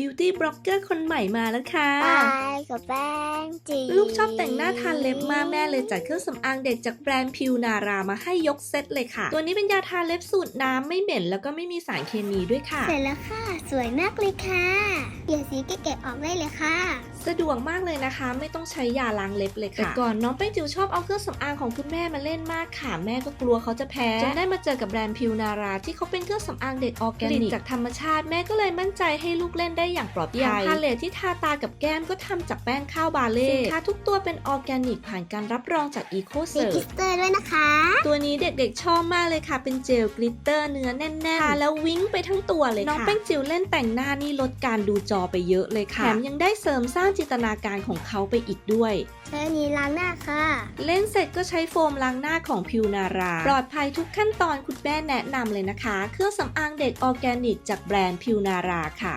บิวตี้บล็อกเกอร์คนใหม่มาแล้วค่ะไปกับแป้งจีลูกชอบแต่งหน้าทาเล็บมากแม่เลยจัดเครื่องสำอางเด็กจากแบรนด์พิวนารามาให้ยกเซตเลยค่ะ ตัวนี้เป็นยาทาเล็บสูตรน้ำไม่เหม็น แล้วก็ไม่มีสารเคมีด้วยค่ะ เสร็จแล้วค่ะ สวยมากเลยค่ะเกลี่ยสีแกะๆออกได้เลยค่ะ สะดวกมากเลยนะคะ ไม่ต้องใช้ยาล้างเล็บเลยค่ะ แต่ก่อนน้องแป้งจิ๋วชอบเอาเครื่องสำอางของคุณแม่มาเล่นมากค่ะ แม่ก็กลัวเขาจะแพ้จนได้มาเจอกับแบรนด์พิวนาราที่เขาเป็นเครื่องสำอางเด็กออร์แกนิกจากธรรมชาติแม่ก็เลยมั่นใจให้ลูกเล่นได้อย่างปลอดภัยอย่างพาเลทที่ทาตากับแก้มก็ทำจากแป้งข้าวบาเล่สินค้าทุกตัวเป็นออร์แกนิกผ่านการรับรองจากอีโคเซิมีร์กลิสเตอร์ด้วยนะคะ ตัวนี้เด็กๆชอบมากเลยค่ะ เป็นเจลกลิตเตอร์เนื้อแน่นๆทาแล้ววิ้งไปทั้งตัวเลยค่ะน้องแป้งจิ๋วเล่นแต่งหน้านี่ลดการดูจอไปเยอะเลยค่ะแถมยังได้เสริมสร้างจินตนาการของเขาไปอีกด้วยใช้อันนี้ล้างหน้าค่ะ เล่นเสร็จก็ใช้โฟมล้างหน้าของพิวนารา ปลอดภัยทุกขั้นตอนคุณแม่แนะนำเลยนะคะ เครื่องสำอางเด็กออร์แกนิกจากแบรนด์พิวนาราค่ะ